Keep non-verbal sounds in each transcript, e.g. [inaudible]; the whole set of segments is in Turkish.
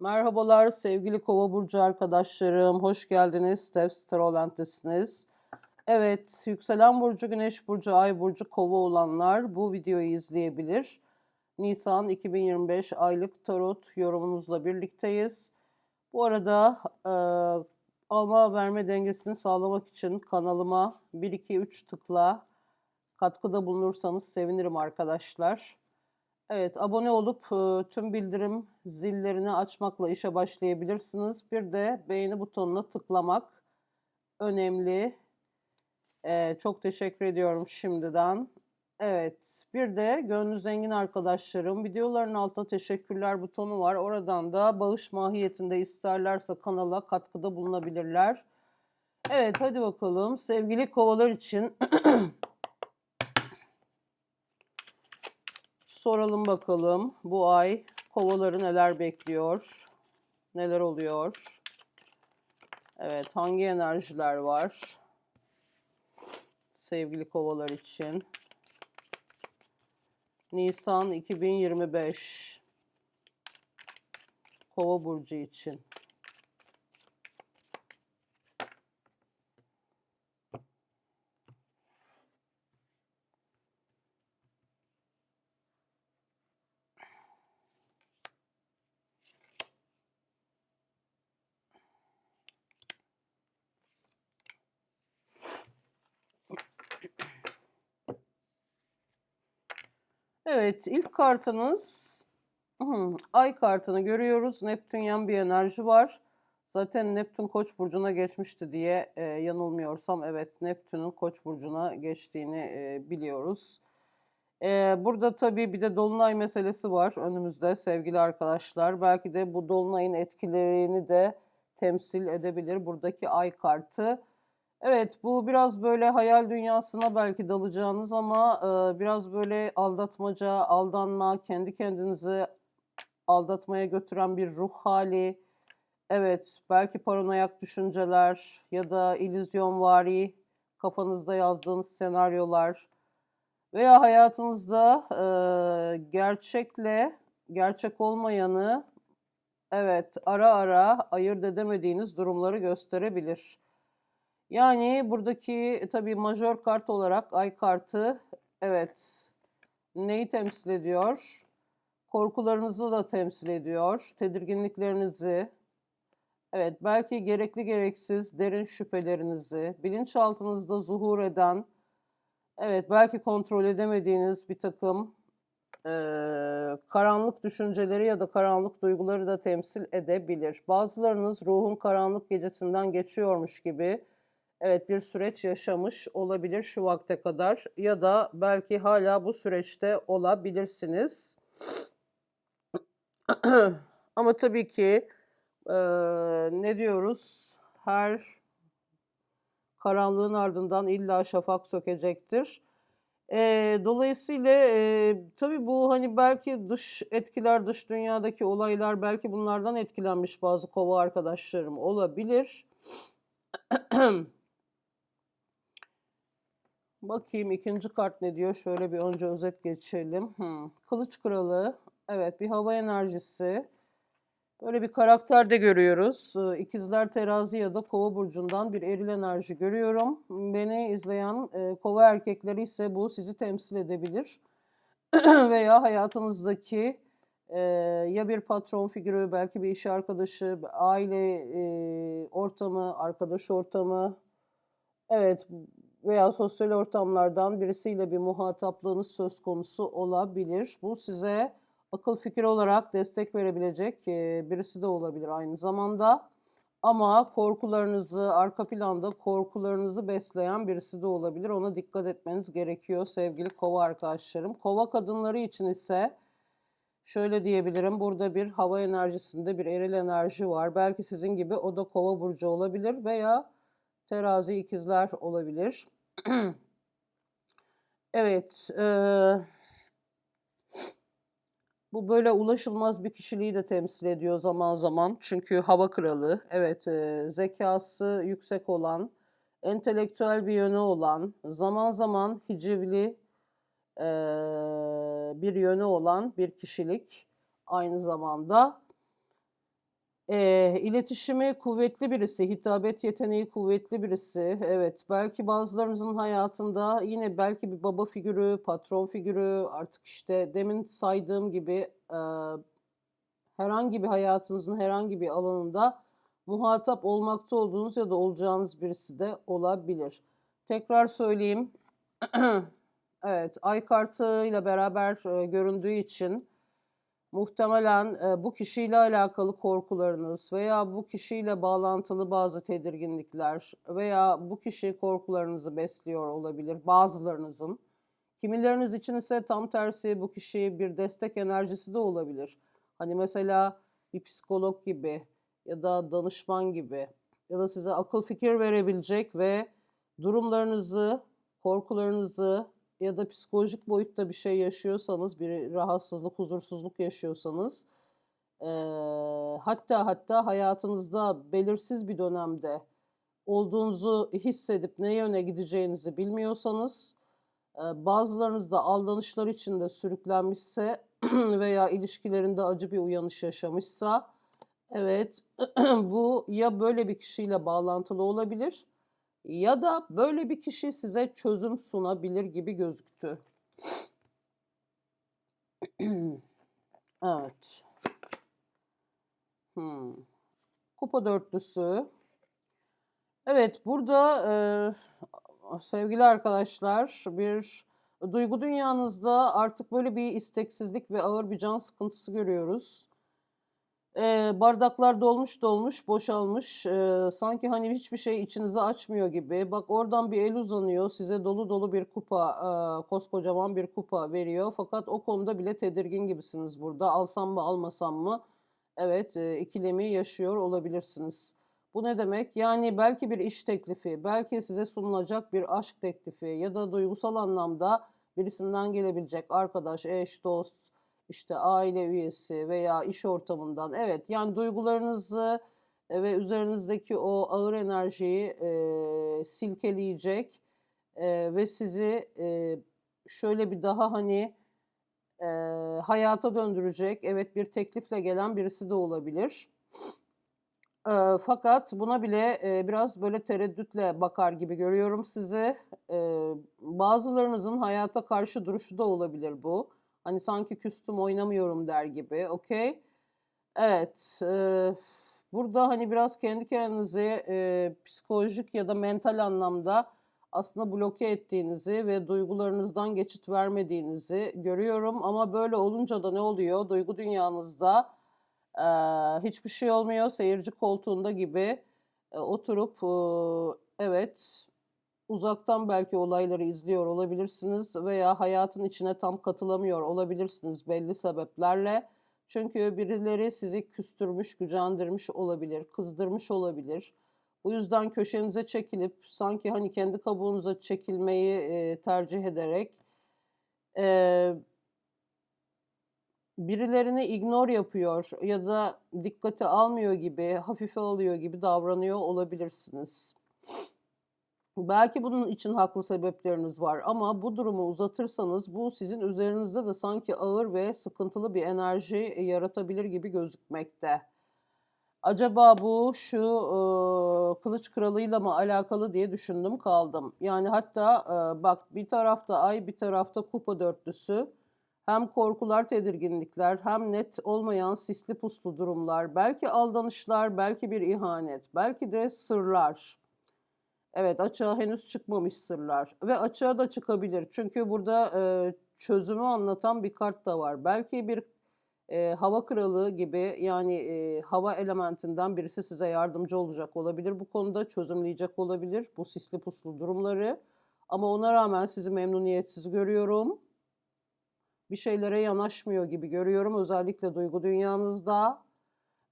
Merhabalar sevgili Kova burcu arkadaşlarım. Hoş geldiniz. Steps Tarolent'tesiniz. Evet, yükselen burcu, güneş burcu, ay burcu, kova olanlar bu videoyu izleyebilir. Nisan 2025 aylık tarot yorumunuzla birlikteyiz. Bu arada e, alma verme dengesini sağlamak için kanalıma 1 2 3 tıkla katkıda bulunursanız sevinirim arkadaşlar. Evet, abone olup e, tüm bildirim zillerini açmakla işe başlayabilirsiniz. Bir de beğeni butonuna tıklamak önemli. E, çok teşekkür ediyorum şimdiden. Evet, bir de gönlü zengin arkadaşlarım videoların altında teşekkürler butonu var. Oradan da bağış mahiyetinde isterlerse kanala katkıda bulunabilirler. Evet, hadi bakalım sevgili kovalar için [clears throat] Soralım bakalım bu ay kovaları neler bekliyor? Neler oluyor? Evet hangi enerjiler var? Sevgili kovalar için. Nisan 2025 Kova burcu için. Evet, ilk kartınız hmm, ay kartını görüyoruz. Neptünyen bir enerji var. Zaten Neptün Koç burcuna geçmişti diye e, yanılmıyorsam evet Neptün'ün Koç burcuna geçtiğini e, biliyoruz. E, burada tabii bir de dolunay meselesi var önümüzde sevgili arkadaşlar. Belki de bu dolunayın etkilerini de temsil edebilir buradaki ay kartı. Evet, bu biraz böyle hayal dünyasına belki dalacağınız ama e, biraz böyle aldatmaca, aldanma, kendi kendinizi aldatmaya götüren bir ruh hali. Evet, belki paranoyak düşünceler ya da illüzyonvari kafanızda yazdığınız senaryolar veya hayatınızda e, gerçekle gerçek olmayanı evet ara ara ayırt edemediğiniz durumları gösterebilir. Yani buradaki e, tabii majör kart olarak ay kartı evet neyi temsil ediyor? Korkularınızı da temsil ediyor. Tedirginliklerinizi, evet belki gerekli gereksiz derin şüphelerinizi, bilinçaltınızda zuhur eden, evet belki kontrol edemediğiniz bir takım e, karanlık düşünceleri ya da karanlık duyguları da temsil edebilir. Bazılarınız ruhun karanlık gecesinden geçiyormuş gibi evet bir süreç yaşamış olabilir şu vakte kadar ya da belki hala bu süreçte olabilirsiniz. [clears throat] Ama tabii ki e, ne diyoruz? Her karanlığın ardından illa şafak sökecektir. E, dolayısıyla e, tabii bu hani belki dış etkiler, dış dünyadaki olaylar belki bunlardan etkilenmiş bazı kova arkadaşlarım olabilir. [clears throat] Bakayım ikinci kart ne diyor? Şöyle bir önce özet geçelim. Hmm. Kılıç kralı. Evet bir hava enerjisi. Böyle bir karakter de görüyoruz. Ee, İkizler terazi ya da kova burcundan bir eril enerji görüyorum. Beni izleyen e, kova erkekleri ise bu sizi temsil edebilir. [clears throat] Veya hayatınızdaki e, ya bir patron figürü, belki bir iş arkadaşı, aile e, ortamı, arkadaş ortamı. Evet veya sosyal ortamlardan birisiyle bir muhataplığınız söz konusu olabilir. Bu size akıl fikir olarak destek verebilecek birisi de olabilir aynı zamanda. Ama korkularınızı, arka planda korkularınızı besleyen birisi de olabilir. Ona dikkat etmeniz gerekiyor sevgili kova arkadaşlarım. Kova kadınları için ise şöyle diyebilirim. Burada bir hava enerjisinde bir eril enerji var. Belki sizin gibi o da kova burcu olabilir veya terazi ikizler olabilir. [clears throat] Evet. E, bu böyle ulaşılmaz bir kişiliği de temsil ediyor zaman zaman. Çünkü hava kralı. Evet. E, zekası yüksek olan, entelektüel bir yönü olan, zaman zaman hicivli e, bir yönü olan bir kişilik aynı zamanda. Eee, iletişimi kuvvetli birisi, hitabet yeteneği kuvvetli birisi. Evet, belki bazılarınızın hayatında yine belki bir baba figürü, patron figürü, artık işte demin saydığım gibi eee, herhangi bir hayatınızın herhangi bir alanında muhatap olmakta olduğunuz ya da olacağınız birisi de olabilir. Tekrar söyleyeyim. [clears throat] Evet, ay kartıyla beraber e, göründüğü için muhtemelen e, bu kişiyle alakalı korkularınız veya bu kişiyle bağlantılı bazı tedirginlikler veya bu kişi korkularınızı besliyor olabilir bazılarınızın. Kimileriniz için ise tam tersi bu kişi bir destek enerjisi de olabilir. Hani mesela bir psikolog gibi ya da danışman gibi ya da size akıl fikir verebilecek ve durumlarınızı, korkularınızı ya da psikolojik boyutta bir şey yaşıyorsanız, bir rahatsızlık, huzursuzluk yaşıyorsanız, eee, hatta hatta hayatınızda belirsiz bir dönemde olduğunuzu hissedip ne yöne gideceğinizi bilmiyorsanız, eee, bazılarınız da aldanışlar içinde sürüklenmişse [clears throat] veya ilişkilerinde acı bir uyanış yaşamışsa, evet, [clears throat] bu ya böyle bir kişiyle bağlantılı olabilir ya da böyle bir kişi size çözüm sunabilir gibi gözüktü. Evet. Hmm. Kupa dörtlüsü. Evet, burada eee, sevgili arkadaşlar bir duygu dünyanızda artık böyle bir isteksizlik ve ağır bir can sıkıntısı görüyoruz. Eee, bardaklar dolmuş dolmuş, boşalmış. Eee, sanki hani hiçbir şey içinizi açmıyor gibi. Bak oradan bir el uzanıyor, size dolu dolu bir kupa, eee, koskocaman bir kupa veriyor. Fakat o konuda bile tedirgin gibisiniz burada. Alsam mı, almasam mı? Evet, eee, ikilemi yaşıyor olabilirsiniz. Bu ne demek? Yani belki bir iş teklifi, belki size sunulacak bir aşk teklifi ya da duygusal anlamda birisinden gelebilecek arkadaş, eş, dost, işte aile üyesi veya iş ortamından. Evet, yani duygularınızı e, ve üzerinizdeki o ağır enerjiyi e, silkeleyecek e, ve sizi e, şöyle bir daha hani e, hayata döndürecek. Evet, bir teklifle gelen birisi de olabilir. Eee, fakat buna bile, eee, biraz böyle tereddütle bakar gibi görüyorum sizi. Eee, bazılarınızın hayata karşı duruşu da olabilir bu. Hani sanki küstüm oynamıyorum der gibi, okay. Evet, eee, burada hani biraz kendi kendinizi, eee, psikolojik ya da mental anlamda aslında bloke ettiğinizi ve duygularınızdan geçit vermediğinizi görüyorum. Ama böyle olunca da ne oluyor? Duygu dünyanızda Eee, hiçbir şey olmuyor. Seyirci koltuğunda gibi e, oturup ııı, evet uzaktan belki olayları izliyor olabilirsiniz veya hayatın içine tam katılamıyor olabilirsiniz belli sebeplerle. Çünkü birileri sizi küstürmüş, gücendirmiş olabilir, kızdırmış olabilir. Bu yüzden köşenize çekilip sanki hani kendi kabuğunuza çekilmeyi e, tercih ederek eee Birilerini ignore yapıyor ya da dikkate almıyor gibi, hafife alıyor gibi davranıyor olabilirsiniz. Belki bunun için haklı sebepleriniz var ama bu durumu uzatırsanız bu sizin üzerinizde de sanki ağır ve sıkıntılı bir enerji yaratabilir gibi gözükmekte. Acaba bu şu ıı, kılıç kralıyla mı alakalı diye düşündüm kaldım. Yani hatta ıı, bak bir tarafta ay bir tarafta kupa dörtlüsü. Hem korkular, tedirginlikler, hem net olmayan sisli puslu durumlar, belki aldanışlar, belki bir ihanet, belki de sırlar. Evet, açığa henüz çıkmamış sırlar ve açığa da çıkabilir. Çünkü burada e, çözümü anlatan bir kart da var. Belki bir e, hava kralı gibi yani e, hava elementinden birisi size yardımcı olacak olabilir. Bu konuda çözümleyecek olabilir bu sisli puslu durumları. Ama ona rağmen sizi memnuniyetsiz görüyorum bir şeylere yanaşmıyor gibi görüyorum özellikle duygu dünyanızda.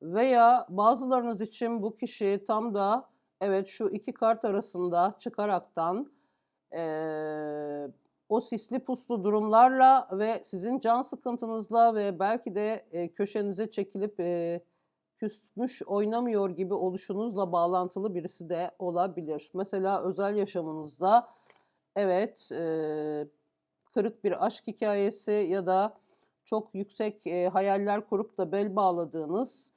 Veya bazılarınız için bu kişi tam da evet şu iki kart arasında çıkaraktan ee, o sisli puslu durumlarla ve sizin can sıkıntınızla ve belki de e, köşenize çekilip e, küsmüş oynamıyor gibi oluşunuzla bağlantılı birisi de olabilir. Mesela özel yaşamınızda evet e, kırık bir aşk hikayesi ya da çok yüksek e, hayaller kurup da bel bağladığınız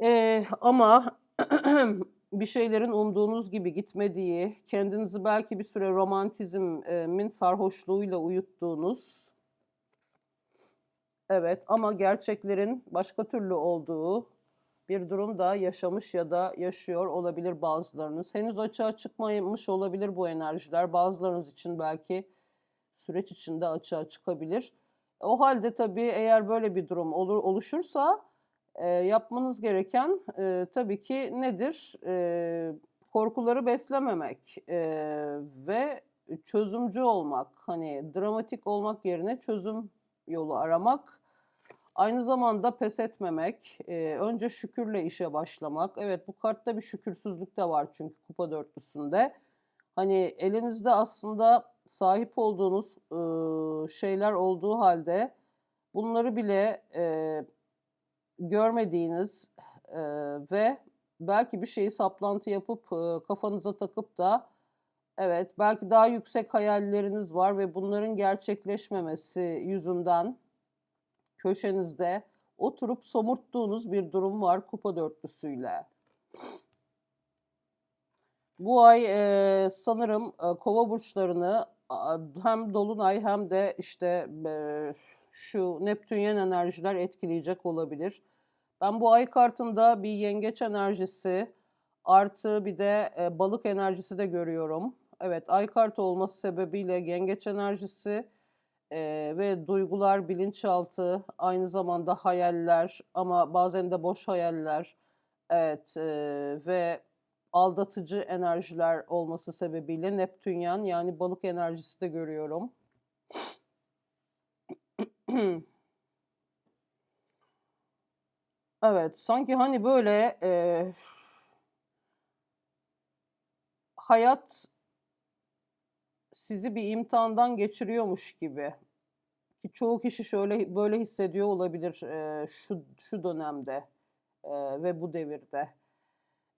Eee, ama [clears throat] bir şeylerin umduğunuz gibi gitmediği, kendinizi belki bir süre romantizmin sarhoşluğuyla uyuttuğunuz Evet ama gerçeklerin başka türlü olduğu bir durum da yaşamış ya da yaşıyor olabilir bazılarınız. Henüz açığa çıkmamış olabilir bu enerjiler. Bazılarınız için belki süreç içinde açığa çıkabilir. O halde tabii eğer böyle bir durum olur oluşursa e, yapmanız gereken e, tabii ki nedir? E, korkuları beslememek e, ve çözümcü olmak. Hani dramatik olmak yerine çözüm yolu aramak. Aynı zamanda pes etmemek, e, önce şükürle işe başlamak. Evet bu kartta bir şükürsüzlük de var çünkü kupa dörtlüsünde. Hani elinizde aslında sahip olduğunuz e, şeyler olduğu halde bunları bile e, görmediğiniz e, ve belki bir şeyi saplantı yapıp e, kafanıza takıp da evet belki daha yüksek hayalleriniz var ve bunların gerçekleşmemesi yüzünden köşenizde oturup somurttuğunuz bir durum var kupa dörtlüsüyle. Bu ay e, sanırım e, kova burçlarını hem dolunay hem de işte e, şu Neptünyen enerjiler etkileyecek olabilir. Ben bu ay kartında bir yengeç enerjisi artı bir de e, balık enerjisi de görüyorum. Evet ay kartı olması sebebiyle yengeç enerjisi e, ve duygular, bilinçaltı, aynı zamanda hayaller ama bazen de boş hayaller. Evet e, ve aldatıcı enerjiler olması sebebiyle Neptünyan yani balık enerjisi de görüyorum. Evet, sanki hani böyle e, hayat sizi bir imtihandan geçiriyormuş gibi. Ki çoğu kişi şöyle böyle hissediyor olabilir e, şu şu dönemde e, ve bu devirde.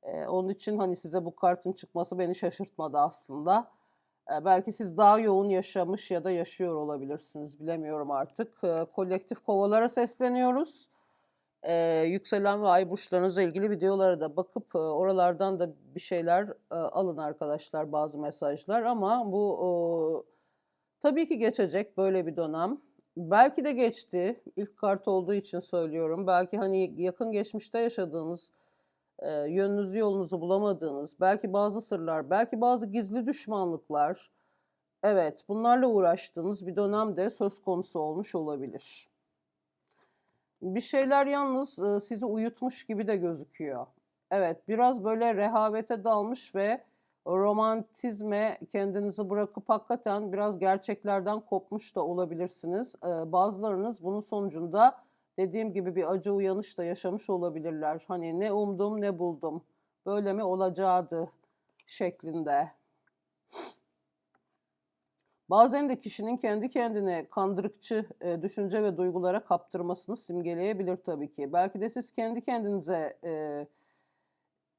E, onun için hani size bu kartın çıkması beni şaşırtmadı aslında. Belki siz daha yoğun yaşamış ya da yaşıyor olabilirsiniz. Bilemiyorum artık. Kolektif kovalara sesleniyoruz. E, yükselen ve ay burçlarınızla ilgili videolara da bakıp oralardan da bir şeyler alın arkadaşlar bazı mesajlar ama bu tabii ki geçecek böyle bir dönem. Belki de geçti. İlk kart olduğu için söylüyorum. Belki hani yakın geçmişte yaşadığınız e, yönünüzü yolunuzu bulamadığınız, belki bazı sırlar, belki bazı gizli düşmanlıklar, evet bunlarla uğraştığınız bir dönemde söz konusu olmuş olabilir. Bir şeyler yalnız e, sizi uyutmuş gibi de gözüküyor. Evet biraz böyle rehavete dalmış ve romantizme kendinizi bırakıp hakikaten biraz gerçeklerden kopmuş da olabilirsiniz. E, bazılarınız bunun sonucunda dediğim gibi bir acı uyanış da yaşamış olabilirler. Hani ne umdum ne buldum. Böyle mi olacaktı şeklinde. Bazen de kişinin kendi kendine kandırıkçı e, düşünce ve duygulara kaptırmasını simgeleyebilir tabii ki. Belki de siz kendi kendinize e,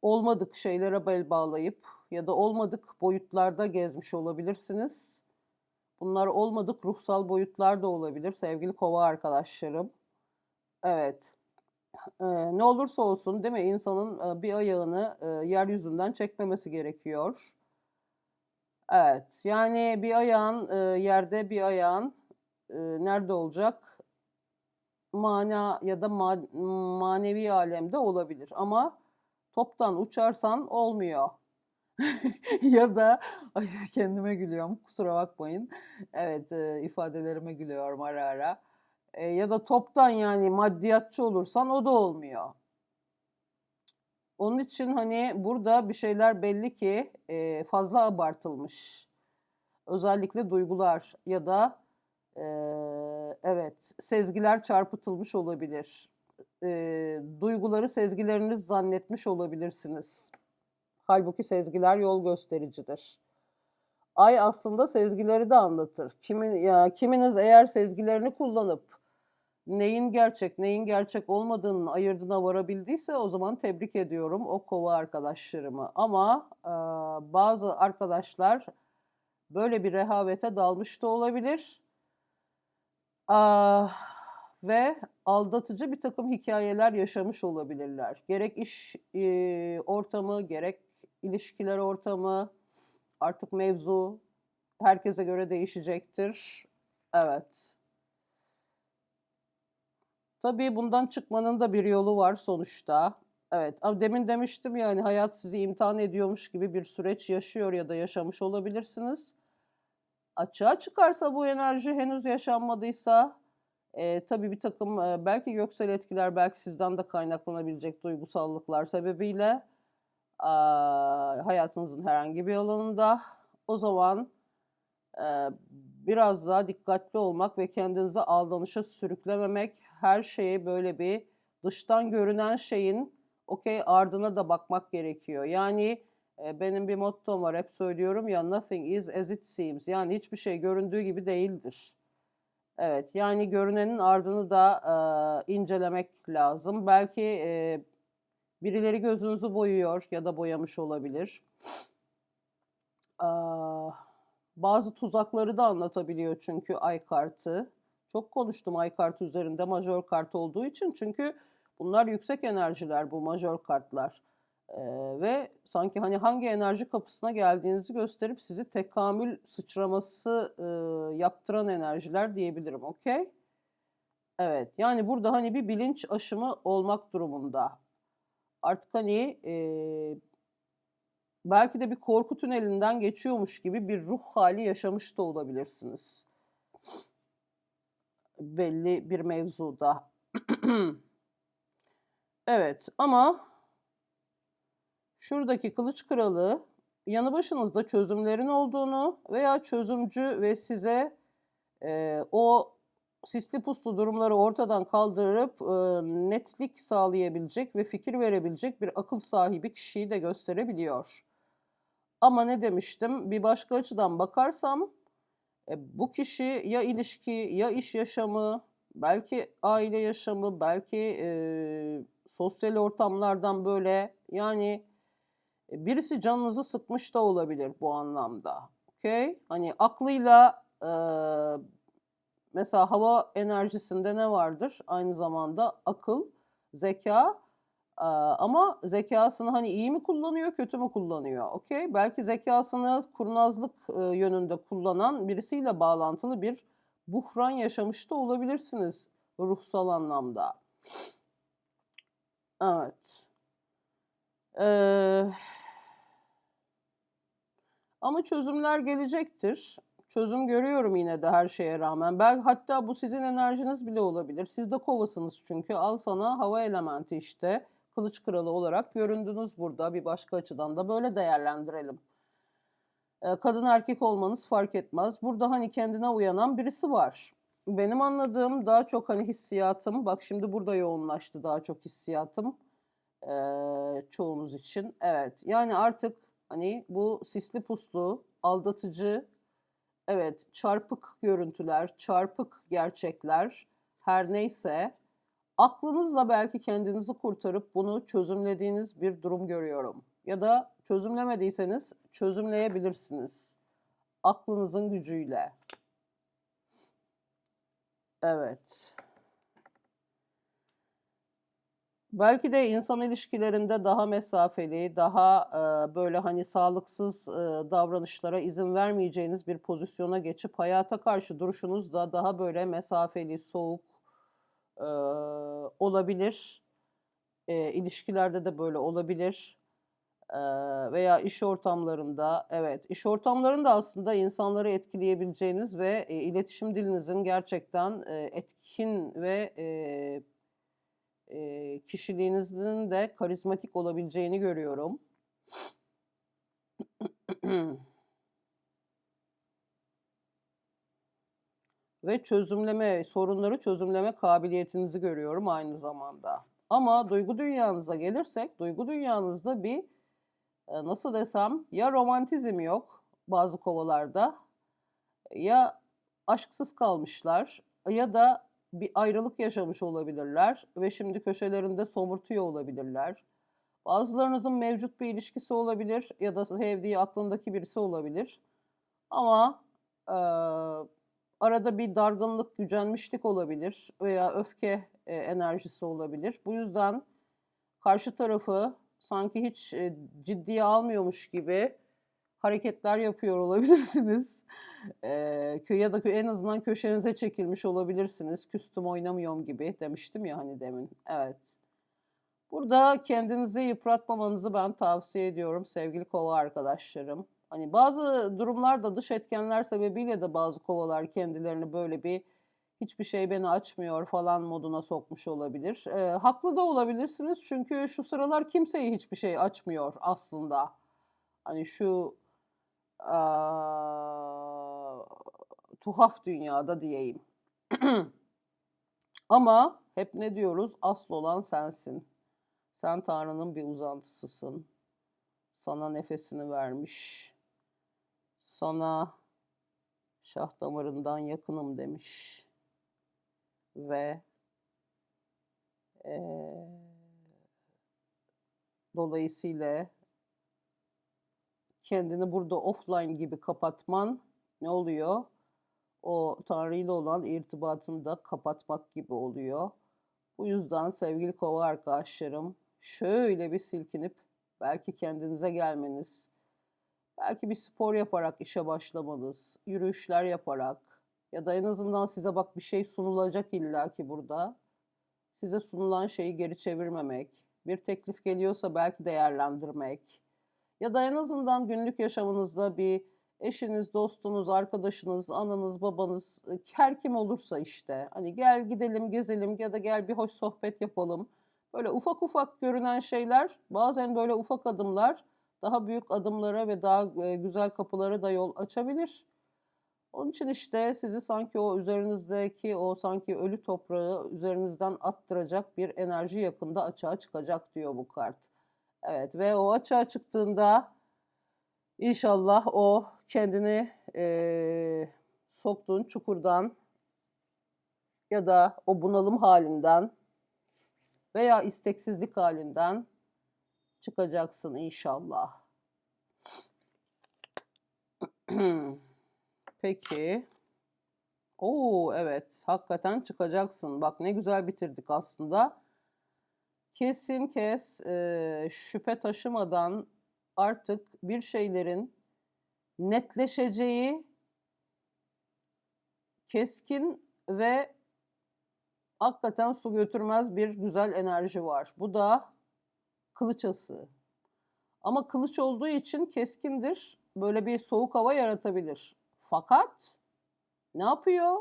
olmadık şeylere bel bağlayıp ya da olmadık boyutlarda gezmiş olabilirsiniz. Bunlar olmadık ruhsal boyutlar da olabilir sevgili kova arkadaşlarım. Evet. Ee, ne olursa olsun değil mi insanın e, bir ayağını e, yeryüzünden çekmemesi gerekiyor. Evet yani bir ayağın e, yerde bir ayağın e, nerede olacak? Mana ya da ma manevi alemde olabilir ama toptan uçarsan olmuyor. [laughs] ya da ay, kendime gülüyorum kusura bakmayın. Evet e, ifadelerime gülüyorum ara ara. E, ya da toptan yani maddiyatçı olursan o da olmuyor. Onun için hani burada bir şeyler belli ki e, fazla abartılmış. Özellikle duygular ya da e, evet sezgiler çarpıtılmış olabilir. E, duyguları sezgileriniz zannetmiş olabilirsiniz. Halbuki sezgiler yol göstericidir. Ay aslında sezgileri de anlatır. Kimin ya kiminiz eğer sezgilerini kullanıp neyin gerçek, neyin gerçek olmadığının ayırdına varabildiyse o zaman tebrik ediyorum o kova arkadaşlarımı. Ama e, bazı arkadaşlar böyle bir rehavete dalmış da olabilir. Ah, ve aldatıcı bir takım hikayeler yaşamış olabilirler. Gerek iş e, ortamı, gerek ilişkiler ortamı, artık mevzu herkese göre değişecektir. Evet. Tabii bundan çıkmanın da bir yolu var sonuçta. Evet, demin demiştim yani hayat sizi imtihan ediyormuş gibi bir süreç yaşıyor ya da yaşamış olabilirsiniz. Açığa çıkarsa bu enerji henüz yaşanmadıysa e, tabii bir takım e, belki göksel etkiler belki sizden de kaynaklanabilecek duygusallıklar sebebiyle a, hayatınızın herhangi bir alanında o zaman e, biraz daha dikkatli olmak ve kendinizi aldanışa sürüklememek her şeye böyle bir dıştan görünen şeyin okey ardına da bakmak gerekiyor. Yani e, benim bir mottom var hep söylüyorum ya nothing is as it seems. Yani hiçbir şey göründüğü gibi değildir. Evet yani görünenin ardını da e, incelemek lazım. Belki e, birileri gözünüzü boyuyor ya da boyamış olabilir. Aa, bazı tuzakları da anlatabiliyor çünkü ay kartı. Çok konuştum ay kartı üzerinde majör kart olduğu için çünkü bunlar yüksek enerjiler bu majör kartlar. Ee, ve sanki hani hangi enerji kapısına geldiğinizi gösterip sizi tekamül sıçraması e, yaptıran enerjiler diyebilirim. Okey? Evet. Yani burada hani bir bilinç aşımı olmak durumunda. Artık hani e, belki de bir korku tünelinden geçiyormuş gibi bir ruh hali yaşamış da olabilirsiniz. Belli bir mevzuda. [clears throat] evet ama şuradaki kılıç kralı yanı başınızda çözümlerin olduğunu veya çözümcü ve size e, o sisli puslu durumları ortadan kaldırıp e, netlik sağlayabilecek ve fikir verebilecek bir akıl sahibi kişiyi de gösterebiliyor. Ama ne demiştim? Bir başka açıdan bakarsam e, bu kişi ya ilişki ya iş yaşamı, belki aile yaşamı, belki e, sosyal ortamlardan böyle yani e, birisi canınızı sıkmış da olabilir bu anlamda. Okay? Hani aklıyla e, mesela hava enerjisinde ne vardır? Aynı zamanda akıl, zeka ama zekasını hani iyi mi kullanıyor, kötü mü kullanıyor? Okay? Belki zekasını kurnazlık yönünde kullanan birisiyle bağlantılı bir buhran yaşamış da olabilirsiniz ruhsal anlamda. Evet. Eee ama çözümler gelecektir. Çözüm görüyorum yine de her şeye rağmen. Belki hatta bu sizin enerjiniz bile olabilir. Siz de kovasınız çünkü. Al sana hava elementi işte. Kılıç kralı olarak göründünüz burada. Bir başka açıdan da böyle değerlendirelim. Ee, kadın erkek olmanız fark etmez. Burada hani kendine uyanan birisi var. Benim anladığım daha çok hani hissiyatım. Bak şimdi burada yoğunlaştı daha çok hissiyatım. Ee, çoğunuz için. Evet yani artık Hani bu sisli puslu, aldatıcı, evet çarpık görüntüler, çarpık gerçekler her neyse aklınızla belki kendinizi kurtarıp bunu çözümlediğiniz bir durum görüyorum. Ya da çözümlemediyseniz çözümleyebilirsiniz. Aklınızın gücüyle. Evet. Belki de insan ilişkilerinde daha mesafeli, daha e, böyle hani sağlıksız e, davranışlara izin vermeyeceğiniz bir pozisyona geçip hayata karşı duruşunuz da daha böyle mesafeli, soğuk e, olabilir. E, ilişkilerde de böyle olabilir. E, veya iş ortamlarında, evet iş ortamlarında aslında insanları etkileyebileceğiniz ve e, iletişim dilinizin gerçekten e, etkin ve e, e, kişiliğinizin de karizmatik olabileceğini görüyorum. [clears throat] Ve çözümleme, sorunları çözümleme kabiliyetinizi görüyorum aynı zamanda. Ama duygu dünyanıza gelirsek, duygu dünyanızda bir e, nasıl desem ya romantizm yok bazı kovalarda ya aşksız kalmışlar ya da bir ayrılık yaşamış olabilirler ve şimdi köşelerinde somurtuyor olabilirler. Bazılarınızın mevcut bir ilişkisi olabilir ya da sevdiği aklındaki birisi olabilir. Ama arada bir dargınlık, gücenmişlik olabilir veya öfke e, enerjisi olabilir. Bu yüzden karşı tarafı sanki hiç e, ciddiye almıyormuş gibi hareketler yapıyor olabilirsiniz. [laughs] E, ya da en azından köşenize çekilmiş olabilirsiniz. Küstüm oynamıyorum gibi demiştim ya hani demin. Evet. Burada kendinizi yıpratmamanızı ben tavsiye ediyorum sevgili kova arkadaşlarım. Hani bazı durumlarda dış etkenler sebebiyle de bazı kovalar kendilerini böyle bir hiçbir şey beni açmıyor falan moduna sokmuş olabilir. Ee, haklı da olabilirsiniz çünkü şu sıralar kimseyi hiçbir şey açmıyor aslında. Hani şu aa, tuhaf dünyada diyeyim. [clears throat] Ama hep ne diyoruz? Asıl olan sensin. Sen Tanrı'nın bir uzantısısın. Sana nefesini vermiş. Sana şah damarından yakınım demiş. Ve eee, dolayısıyla kendini burada offline gibi kapatman ne oluyor? O Tanrı ile olan irtibatını da kapatmak gibi oluyor. Bu yüzden sevgili kova arkadaşlarım şöyle bir silkinip belki kendinize gelmeniz, belki bir spor yaparak işe başlamanız, yürüyüşler yaparak ya da en azından size bak bir şey sunulacak illaki burada. Size sunulan şeyi geri çevirmemek, bir teklif geliyorsa belki değerlendirmek ya da en azından günlük yaşamınızda bir eşiniz, dostunuz, arkadaşınız, ananız, babanız, e, her kim olursa işte hani gel gidelim, gezelim ya da gel bir hoş sohbet yapalım. Böyle ufak ufak görünen şeyler, bazen böyle ufak adımlar daha büyük adımlara ve daha e, güzel kapılara da yol açabilir. Onun için işte sizi sanki o üzerinizdeki o sanki ölü toprağı üzerinizden attıracak bir enerji yakında açığa çıkacak diyor bu kart. Evet ve o açığa çıktığında inşallah o kendini eee, soktuğun çukurdan ya da o bunalım halinden veya isteksizlik halinden çıkacaksın inşallah. [clears throat] Peki. Oo evet hakikaten çıkacaksın. Bak ne güzel bitirdik aslında. Kesin kes eee, şüphe taşımadan artık bir şeylerin netleşeceği keskin ve hakikaten su götürmez bir güzel enerji var. Bu da kılıç ası. Ama kılıç olduğu için keskindir. Böyle bir soğuk hava yaratabilir. Fakat ne yapıyor?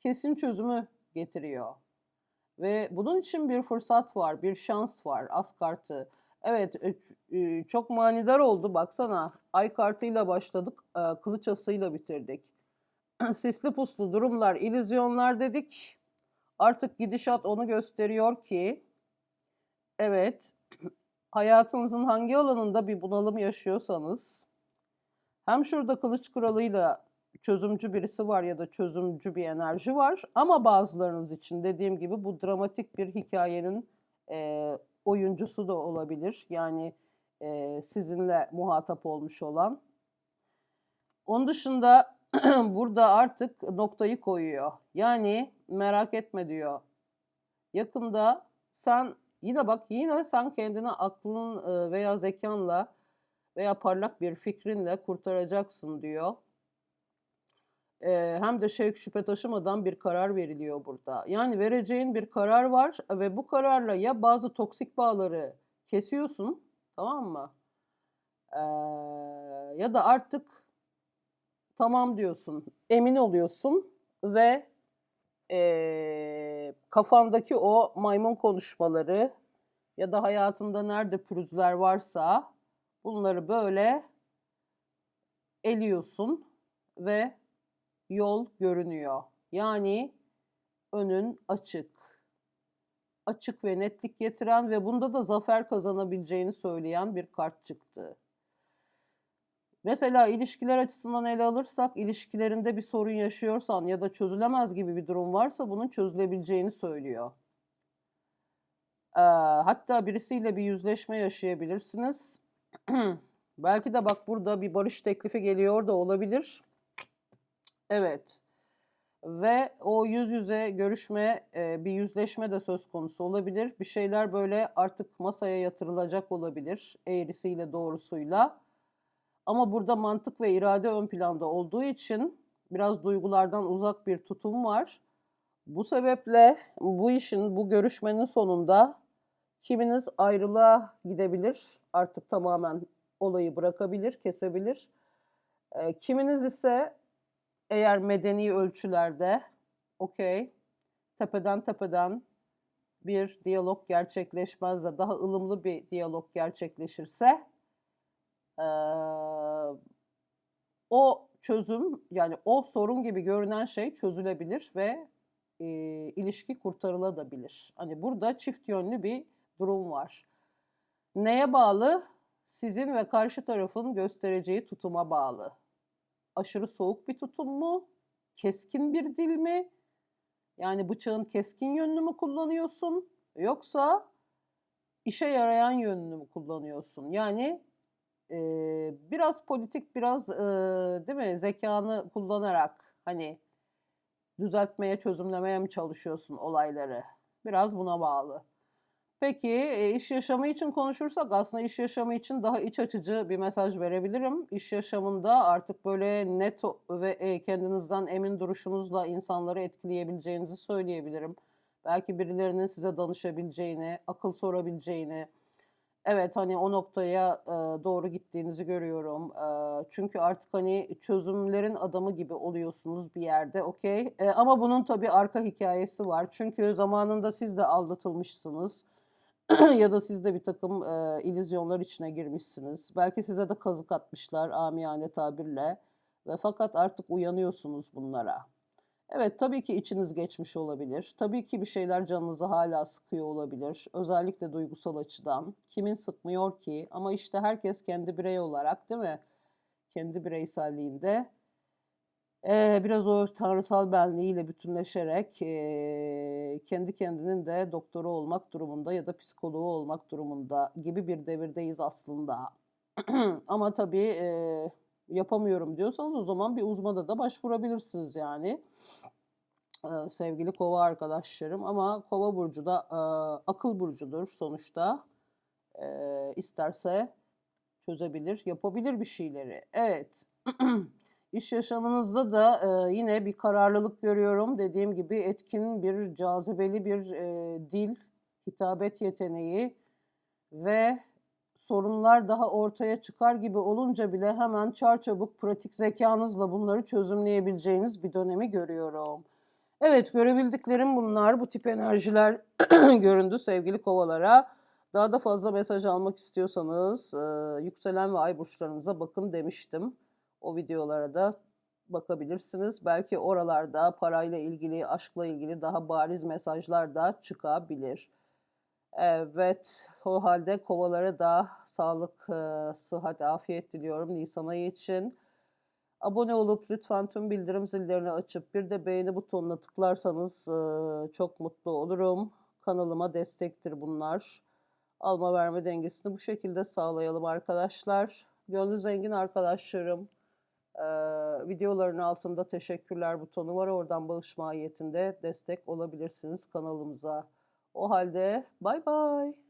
Kesin çözümü getiriyor. Ve bunun için bir fırsat var, bir şans var. As kartı. Evet, çok manidar oldu. Baksana, ay kartıyla başladık, e, kılıç asıyla bitirdik. [clears throat] Sisli puslu durumlar, illüzyonlar dedik. Artık gidişat onu gösteriyor ki, evet, hayatınızın hangi alanında bir bunalım yaşıyorsanız, hem şurada kılıç kralıyla çözümcü birisi var ya da çözümcü bir enerji var. Ama bazılarınız için dediğim gibi bu dramatik bir hikayenin e, oyuncusu da olabilir. Yani e, sizinle muhatap olmuş olan. Onun dışında [clears throat] burada artık noktayı koyuyor. Yani merak etme diyor. Yakında sen yine bak yine sen kendini aklın e, veya zekanla veya parlak bir fikrinle kurtaracaksın diyor. Eee, hem de şevk şüphe taşımadan bir karar veriliyor burada. Yani vereceğin bir karar var ve bu kararla ya bazı toksik bağları kesiyorsun, tamam mı? Eee, ya da artık tamam diyorsun, emin oluyorsun ve eee, kafandaki o maymun konuşmaları ya da hayatında nerede pürüzler varsa bunları böyle eliyorsun ve yol görünüyor. Yani önün açık. Açık ve netlik getiren ve bunda da zafer kazanabileceğini söyleyen bir kart çıktı. Mesela ilişkiler açısından ele alırsak, ilişkilerinde bir sorun yaşıyorsan ya da çözülemez gibi bir durum varsa bunun çözülebileceğini söylüyor. Ee, hatta birisiyle bir yüzleşme yaşayabilirsiniz. [clears throat] Belki de bak burada bir barış teklifi geliyor da olabilir. Evet. Ve o yüz yüze görüşme, e, bir yüzleşme de söz konusu olabilir. Bir şeyler böyle artık masaya yatırılacak olabilir eğrisiyle doğrusuyla. Ama burada mantık ve irade ön planda olduğu için biraz duygulardan uzak bir tutum var. Bu sebeple bu işin, bu görüşmenin sonunda kiminiz ayrılığa gidebilir, artık tamamen olayı bırakabilir, kesebilir. Eee, kiminiz ise eğer medeni ölçülerde, okey, tepeden tepeden bir diyalog gerçekleşmez de daha ılımlı bir diyalog gerçekleşirse eee, o çözüm yani o sorun gibi görünen şey çözülebilir ve eee, ilişki kurtarılabilir. Hani burada çift yönlü bir durum var. Neye bağlı? Sizin ve karşı tarafın göstereceği tutuma bağlı. Aşırı soğuk bir tutum mu? Keskin bir dil mi? Yani bıçağın keskin yönünü mü kullanıyorsun? Yoksa işe yarayan yönünü mü kullanıyorsun? Yani eee, biraz politik, biraz eee, değil mi zekanı kullanarak hani düzeltmeye, çözümlemeye mi çalışıyorsun olayları? Biraz buna bağlı. Peki e, iş yaşamı için konuşursak aslında iş yaşamı için daha iç açıcı bir mesaj verebilirim. İş yaşamında artık böyle net ve e, kendinizden emin duruşunuzla insanları etkileyebileceğinizi söyleyebilirim. Belki birilerinin size danışabileceğini, akıl sorabileceğini. Evet hani o noktaya e, doğru gittiğinizi görüyorum. E, çünkü artık hani çözümlerin adamı gibi oluyorsunuz bir yerde, okey. E, ama bunun tabii arka hikayesi var. Çünkü zamanında siz de aldatılmışsınız. [clears throat] ya da siz de bir takım e, illüzyonlar içine girmişsiniz. Belki size de kazık atmışlar amiyane tabirle. Ve fakat artık uyanıyorsunuz bunlara. Evet tabii ki içiniz geçmiş olabilir. Tabii ki bir şeyler canınızı hala sıkıyor olabilir. Özellikle duygusal açıdan. Kimin sıkmıyor ki? Ama işte herkes kendi birey olarak değil mi? Kendi bireyselliğinde Eee, biraz o tanrısal benliğiyle bütünleşerek eee, kendi kendinin de doktoru olmak durumunda ya da psikoloğu olmak durumunda gibi bir devirdeyiz aslında. [clears throat] Ama tabii eee, yapamıyorum diyorsanız o zaman bir uzmana da başvurabilirsiniz yani. Sevgili kova arkadaşlarım ama kova burcu da eee, akıl burcudur sonuçta. Eee, isterse çözebilir, yapabilir bir şeyleri. Evet. [clears throat] İş yaşamınızda da e, yine bir kararlılık görüyorum. Dediğim gibi etkin bir, cazibeli bir e, dil, hitabet yeteneği ve sorunlar daha ortaya çıkar gibi olunca bile hemen çarçabuk pratik zekanızla bunları çözümleyebileceğiniz bir dönemi görüyorum. Evet görebildiklerim bunlar. Bu tip enerjiler [clears throat] göründü sevgili kovalara. Daha da fazla mesaj almak istiyorsanız e, yükselen ve ay burçlarınıza bakın demiştim. O videolara da bakabilirsiniz. Belki oralarda parayla ilgili, aşkla ilgili daha bariz mesajlar da çıkabilir. Evet, o halde kovalara da sağlık, e, sıhhat, afiyet diliyorum Nisan ayı için. Abone olup lütfen tüm bildirim zillerini açıp bir de beğeni butonuna tıklarsanız e, çok mutlu olurum. Kanalıma destektir bunlar. Alma verme dengesini bu şekilde sağlayalım arkadaşlar. Gönlü zengin arkadaşlarım. Ee, videoların altında teşekkürler butonu var. Oradan bağış mahiyetinde destek olabilirsiniz kanalımıza. O halde bay bay.